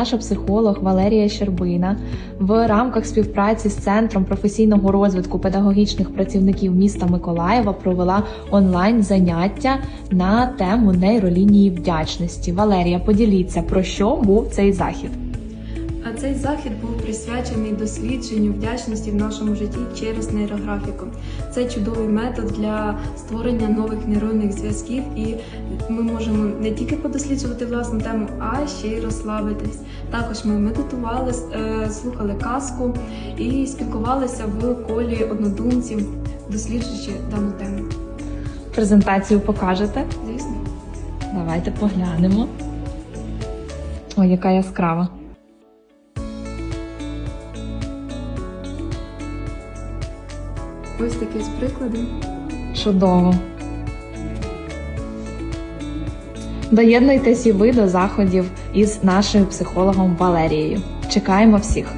Наша психолог Валерія Щербина в рамках співпраці з Центром професійного розвитку педагогічних працівників міста Миколаєва провела онлайн заняття на тему нейролінії вдячності. Валерія, поділіться про що був цей захід. А цей захід був присвячений дослідженню вдячності в нашому житті через нейрографіку. Це чудовий метод для створення нових нейронних зв'язків, і ми можемо не тільки подосліджувати власну тему, а ще й розслабитись. Також ми медитували, е, слухали казку і спілкувалися в колі однодумців, досліджуючи дану тему. Презентацію покажете? Звісно. Давайте поглянемо. Ой, яка яскрава. Ось такі з приклади. Чудово. Доєднуйтесь і ви до заходів із нашою психологом Валерією. Чекаємо всіх.